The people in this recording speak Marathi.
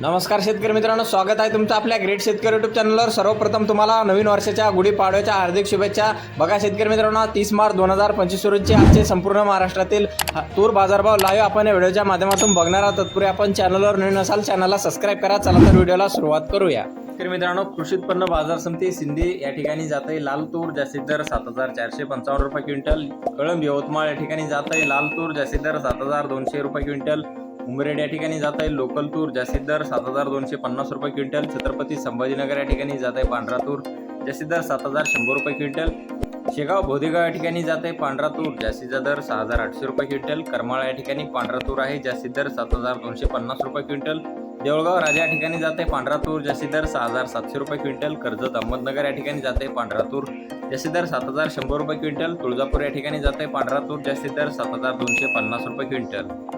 नमस्कार शेतकरी मित्रांनो स्वागत आहे तुमचं आपल्या ग्रेट शेतकरी युट्यूब चॅनलवर सर्वप्रथम तुम्हाला नवीन वर्षाच्या गुढीपाडव्याच्या हार्दिक शुभेच्छा. बघा शेतकरी मित्रांनो तीस मार्च दोन हजार पंचवीस रोजचे आजचे संपूर्ण महाराष्ट्रातील तूर बाजारभाव लाईव्ह आपण या व्हिडिओच्या माध्यमातून बघणार आहोत. तत्पूर्वी आपण चॅनलवर नवीन असाल चॅनलला सबस्क्राईब करा. चला तर व्हिडिओला सुरुवात करूया. शेतकरी मित्रांनो कृषी उत्पन्न बाजार समिती सिंधी या ठिकाणी जात आहे लाल तूर जास्तीत दर सात हजार चारशे पंचावन्न रुपये क्विंटल. कळंब यवतमाळ या ठिकाणी जात आहे लाल तूर जास्तीत दर सात हजार दोनशे रुपये क्विंटल. उमरेड या ठिकाणी जात आहे. लोकल तूर जास्तीत दर सात हजार दोनशे पन्नास रुपये क्विंटल. छत्रपती संभाजीनगर या ठिकाणी जात आहे पांढरा तूर जास्तीत दर सात हजार शंभर रुपये क्विंटल. शेगाव भोदेगाव या ठिकाणी जात आहे पांढरा तूर जास्तीचा दर सहा हजार आठशे रुपये क्विंटल. करमाळा या ठिकाणी पांढरा तूर आहे. जास्तीत दर सात हजार दोनशे पन्नास रुपये क्विंटल. देवळगाव राजा या ठिकाणी जाते पांढरा तूर जास्तीत दर सहा हजार सातशे रुपये क्विंटल. कर्जत अहमदनगर या ठिकाणी जाते पांढरा तूर जास्तीत दर सात हजार शंभर रुपये क्विंटल. तुळजापूर या ठिकाणी जाते पांढरा तूर जास्तीत दर सात हजार दोनशे पन्नास रुपये क्विंटल.